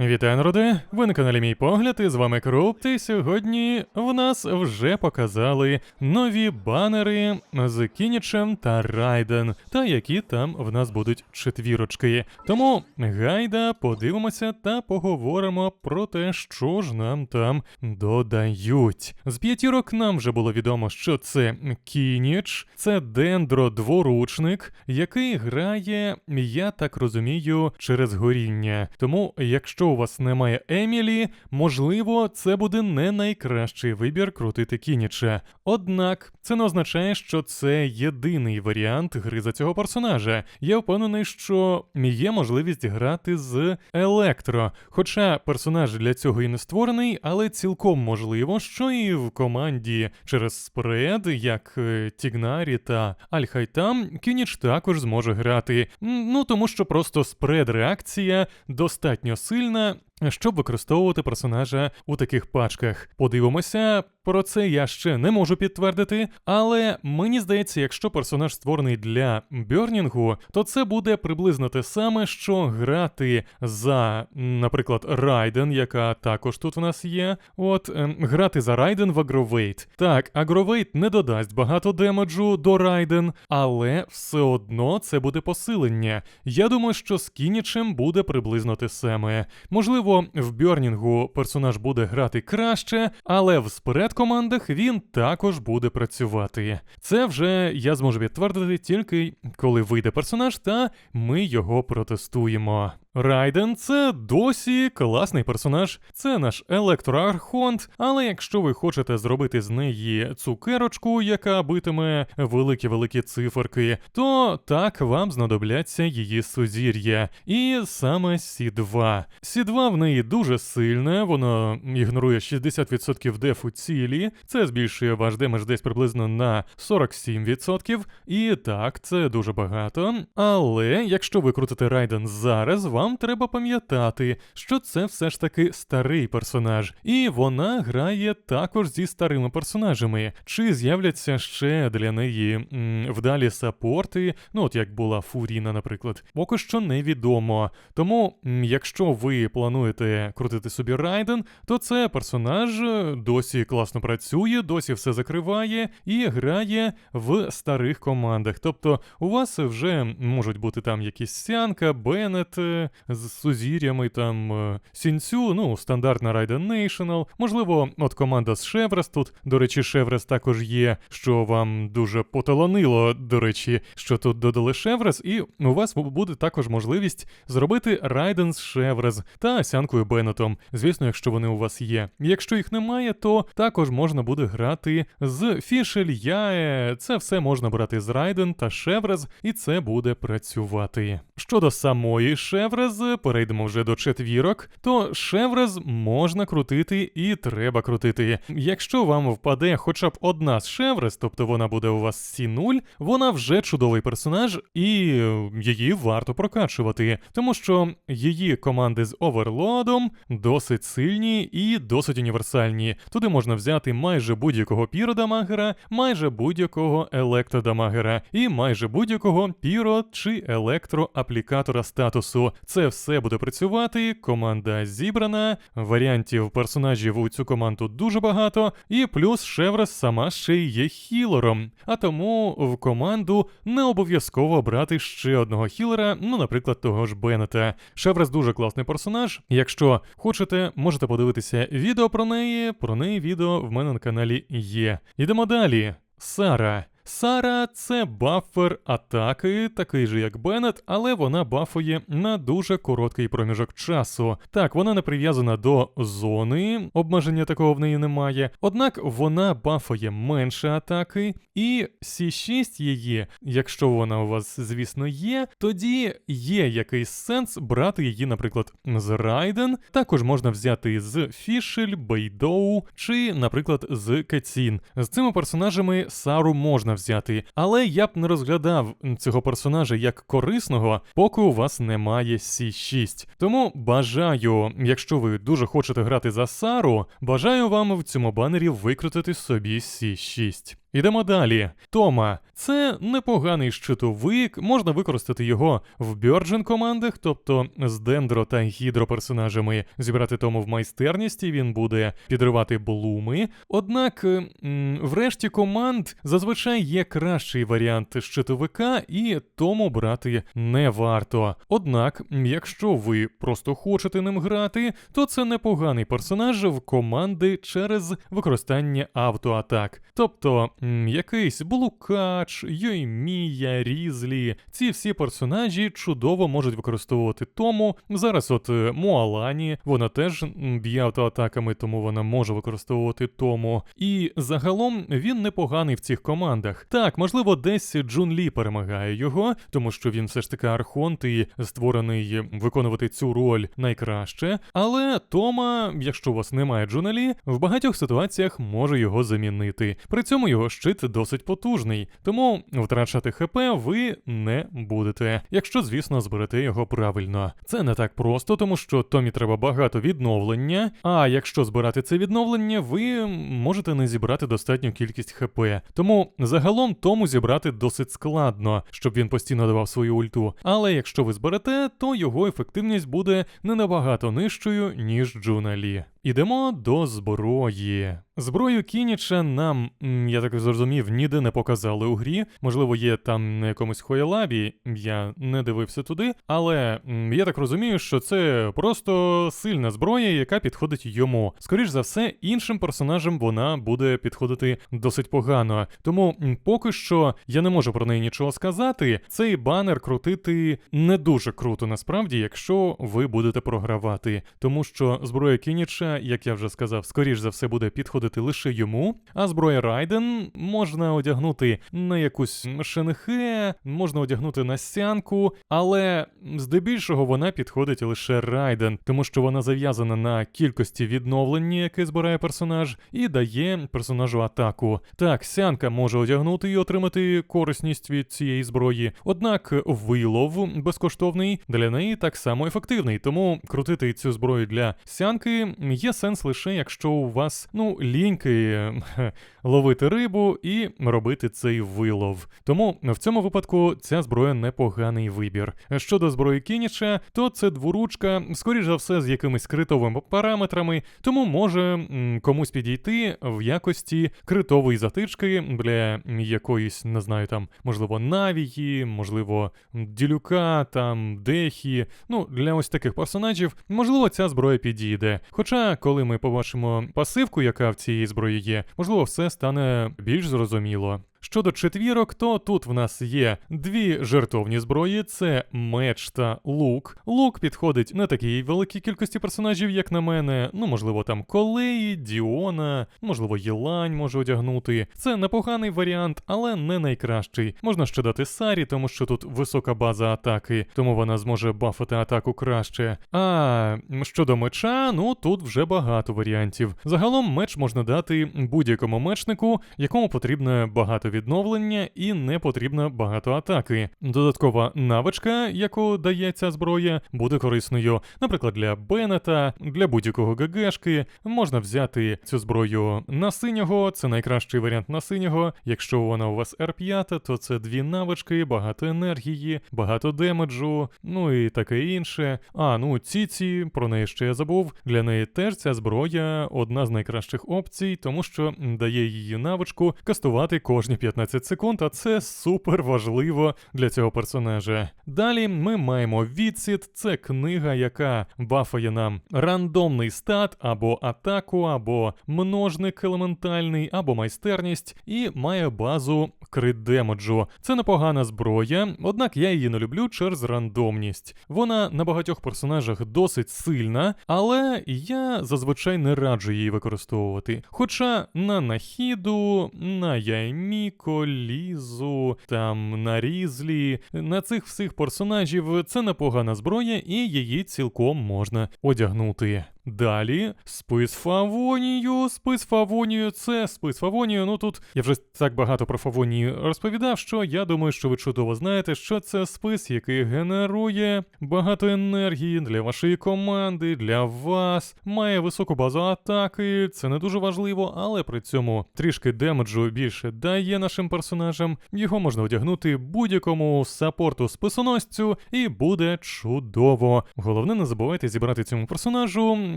Вітаю, народи! Ви на каналі Мій Погляд, і з вами Крупт, і сьогодні в нас вже показали нові банери з Кінічем та Райден, та які там в нас будуть четвірочки. Тому гайда, подивимося та поговоримо про те, що ж нам там додають. З п'ятірок нам вже було відомо, що це Кініч, це дендро дворучник, який грає, я так розумію, через горіння. Тому, якщо у вас немає Емілі, можливо, це буде не найкращий вибір крутити Кініча. Однак це не означає, що це єдиний варіант гри за цього персонажа. Я впевнений, що є можливість грати з Електро. Хоча персонаж для цього і не створений, але цілком можливо, що і в команді через спред, як е, Тігнарі та Альхайтам, Кініч також зможе грати. Ну тому що просто спред реакція достатньо сильна. Украина Щоб використовувати персонажа у таких пачках, подивимося. Про це я ще не можу підтвердити, але мені здається, якщо персонаж створений для бьорнінгу, то це буде приблизно те саме, що грати за, наприклад, Райден, яка також тут в нас є. От ем, грати за Райден в Агровейт. Так, Агровейт не додасть багато демеджу до Райден, але все одно це буде посилення. Я думаю, що з Кінічем буде приблизно те саме. Можливо, в Бьорнінгу персонаж буде грати краще, але в спред командах він також буде працювати. Це вже я зможу підтвердити тільки коли вийде персонаж, та ми його протестуємо. Райден це досі класний персонаж, це наш електроархонт, але якщо ви хочете зробити з неї цукерочку, яка битиме великі-великі циферки, то так вам знадобляться її сузір'я. І саме Сі-2. Сі-2 в неї дуже сильне, воно ігнорує 60% дефу цілі, це збільшує ваш демедж десь приблизно на 47%. І так, це дуже багато. Але якщо ви крутите Райден зараз, вам треба пам'ятати, що це все ж таки старий персонаж, і вона грає також зі старими персонажами. Чи з'являться ще для неї м, вдалі саппорти, ну от як була Фуріна, наприклад, поки що невідомо. Тому, м, якщо ви плануєте крутити собі Райден, то це персонаж е, досі класно працює, досі все закриває і грає в старих командах. Тобто у вас вже можуть бути там якісь Сянка, Беннет е, з сузір'ями, там е, Сінцю, ну, стандартна Raiden National. Можливо, от команда з Шеврес тут. До речі, Шеврес також є, що вам дуже поталанило, до речі, що тут додали Шеврес, і у вас буде також можливість зробити Райден з Шеврес та Сянкою Беннетом. Звісно, якщо вони у вас є. Якщо їх немає, то також можна буде грати з Фішель Яе. Це все можна брати з Райден та Шеврес, і це буде працювати. Щодо самої Шеврез, перейдемо вже до четвірок, то Шеврез можна крутити і треба крутити. Якщо вам впаде хоча б одна з Шеврез, тобто вона буде у вас Сі 0 вона вже чудовий персонаж, і е, її варто прокачувати, тому що її команди з оверлодом досить сильні і досить універсальні. Туди можна взяти майже будь-якого піродамагера, майже будь-якого електродамагера і майже будь-якого піро чи електроаплікатора статусу. Це все буде працювати. Команда зібрана, варіантів персонажів у цю команду дуже багато, і плюс Шеврес сама ще й є хілером. А тому в команду не обов'язково брати ще одного хілера, ну, наприклад, того ж Беннета. Шеврес дуже класний персонаж. Якщо хочете, можете подивитися відео про неї. Про неї відео в мене на каналі є. Йдемо далі. Сара. Сара це бафер атаки, такий же як Беннет, але вона бафує на дуже короткий проміжок часу. Так, вона не прив'язана до зони, обмеження такого в неї немає. Однак вона бафує менше атаки, і C6 її, якщо вона у вас, звісно, є, тоді є якийсь сенс брати її, наприклад, з Райден. Також можна взяти з Фішель, Бейдоу чи, наприклад, з Кецін. З цими персонажами Сару можна взяти, але я б не розглядав цього персонажа як корисного, поки у вас немає Сі6. Тому бажаю, якщо ви дуже хочете грати за Сару, бажаю вам в цьому банері викрутити собі Сі6. Ідемо далі. Тома це непоганий щитовик, можна використати його в бьорджен командах, тобто з дендро та гідроперсонажами зібрати тому в майстерність, і він буде підривати блуми. Однак, м, в решті команд зазвичай є кращий варіант щитовика, і тому брати не варто. Однак, якщо ви просто хочете ним грати, то це непоганий персонаж в команди через використання автоатак. Тобто якийсь блукач, Йоймія, Різлі, ці всі персонажі чудово можуть використовувати тому. Зараз, от е, Муалані, вона теж б'є автоатаками, тому вона може використовувати тому. І загалом він непоганий в цих командах. Так, можливо, десь Джун Лі перемагає його, тому що він все ж таки архонт і створений виконувати цю роль найкраще. Але Тома, якщо у вас немає Джуна Лі, в багатьох ситуаціях може його замінити. При цьому його щит досить потужний, тому втрачати ХП ви не будете, якщо, звісно, зберете його правильно. Це не так просто, тому що Томі треба багато відновлення. А якщо збирати це відновлення, ви можете не зібрати достатню кількість ХП. Тому загалом тому зібрати досить складно, щоб він постійно давав свою ульту. Але якщо ви зберете, то його ефективність буде не набагато нижчою, ніж Джуна Лі. Ідемо до зброї. Зброю Кініча нам, я так зрозумів, ніде не показали у грі. Можливо, є там на якомусь хоєлабі, я не дивився туди. Але я так розумію, що це просто сильна зброя, яка підходить йому. Скоріш за все, іншим персонажам вона буде підходити досить погано. Тому поки що я не можу про неї нічого сказати. Цей банер крутити не дуже круто, насправді, якщо ви будете програвати. Тому що зброя Кініча, як я вже сказав, скоріш за все буде підходити лише йому. А зброя Райден можна одягнути на якусь шенхе, можна одягнути на сянку, але здебільшого вона підходить лише Райден, тому що вона зав'язана на кількості відновлення, яке збирає персонаж, і дає персонажу атаку. Так, сянка може одягнути і отримати корисність від цієї зброї. Однак вилов безкоштовний для неї так само ефективний, тому крутити цю зброю для сянки є сенс лише якщо у вас ну ліньки ловити рибу і робити цей вилов. Тому в цьому випадку ця зброя непоганий вибір. Щодо зброї Кініча, то це дворучка, скоріш за все, з якимись критовими параметрами, тому може комусь підійти в якості критової затички для якоїсь, не знаю, там, можливо, навії, можливо, ділюка, там, дехі. Ну, для ось таких персонажів, можливо, ця зброя підійде. Хоча, коли ми побачимо пасивку, яка в цій зброї є, можливо, все стане більш зрозуміло. Щодо четвірок, то тут в нас є дві жертовні зброї: це меч та лук. Лук підходить не такій великій кількості персонажів, як на мене. Ну, можливо, там колеї, Діона, можливо, Єлань може одягнути. Це непоганий варіант, але не найкращий. Можна ще дати Сарі, тому що тут висока база атаки, тому вона зможе бафати атаку краще. А щодо меча, ну тут вже багато варіантів. Загалом меч можна дати будь-якому мечнику, якому потрібно багато відновлення і не потрібно багато атаки. Додаткова навичка, яку дає ця зброя, буде корисною, наприклад, для Беннета, для будь-якого ГГшки. Можна взяти цю зброю на синього, це найкращий варіант на синього. Якщо вона у вас R5, то це дві навички, багато енергії, багато демеджу, ну і таке інше. А, ну Ціці, про неї ще я забув. Для неї теж ця зброя одна з найкращих опцій, тому що дає її навичку кастувати кожні 15 секунд, а це супер важливо для цього персонажа. Далі ми маємо відсід, це книга, яка бафає нам рандомний стат або атаку, або множник елементальний, або майстерність, і має базу крит демеджу. Це непогана зброя, однак я її не люблю через рандомність. Вона на багатьох персонажах досить сильна, але я зазвичай не раджу її використовувати. Хоча на Нахіду, на Яйміко, Лізу, там нарізлі. На цих всіх персонажів це непогана зброя, і її цілком можна одягнути. Далі спис Фавонію. Спис Фавонію це спис Фавонію. Ну тут я вже так багато про Фавонію розповідав, що я думаю, що ви чудово знаєте, що це спис, який генерує багато енергії для вашої команди, для вас, має високу базу атаки. Це не дуже важливо, але при цьому трішки демеджу більше дає нашим персонажам. Його можна одягнути будь-якому саппорту списоносцю, і буде чудово. Головне, не забувайте зібрати цьому персонажу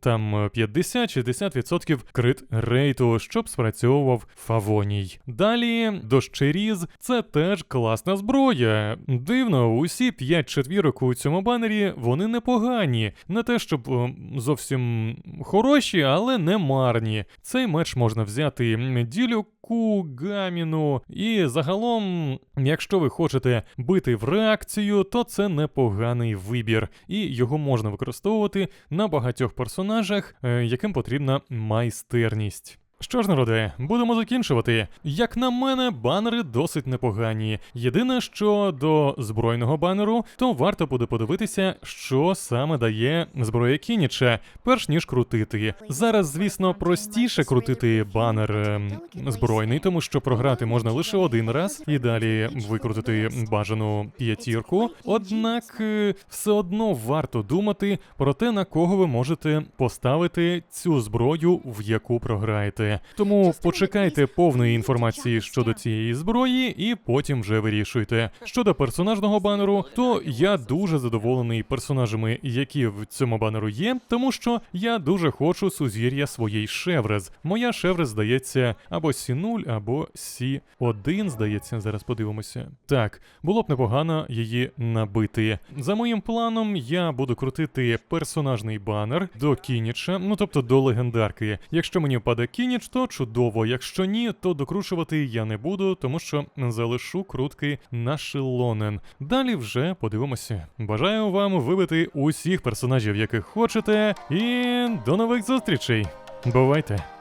там 50-60% крит рейту, щоб спрацьовував фавоній. Далі дощеріз це теж класна зброя. Дивно, усі 5 четвірок у цьому банері вони непогані. Не те, щоб е, зовсім хороші, але не марні. Цей меч можна взяти м, ділюку, гаміну, і загалом, якщо ви хочете бити в реакцію, то це непоганий вибір, і його можна використовувати на багатьох персонажах, е, яким потрібна майстерність. Що ж, народи, будемо закінчувати. Як на мене, банери досить непогані. Єдине, що до збройного банеру, то варто буде подивитися, що саме дає зброя Кініча, перш ніж крутити. Зараз, звісно, простіше крутити банер ем, збройний, тому що програти можна лише один раз і далі викрутити бажану п'ятірку. Однак е, все одно варто думати про те, на кого ви можете поставити цю зброю, в яку програєте. Тому почекайте повної інформації щодо цієї зброї, і потім вже вирішуйте. Щодо персонажного банеру, то я дуже задоволений персонажами, які в цьому банеру є, тому що я дуже хочу сузір'я своєї Шеврез. Моя Шеврез здається або Сі0, або Сі1, здається. Зараз подивимося. Так, було б непогано її набити. За моїм планом, я буду крутити персонажний банер до Кініча, ну тобто до легендарки. Якщо мені впаде Кініч, то чудово. Якщо ні, то докручувати я не буду, тому що залишу крутки на шелонен. Далі вже подивимося. Бажаю вам вибити усіх персонажів, яких хочете, і до нових зустрічей. Бувайте!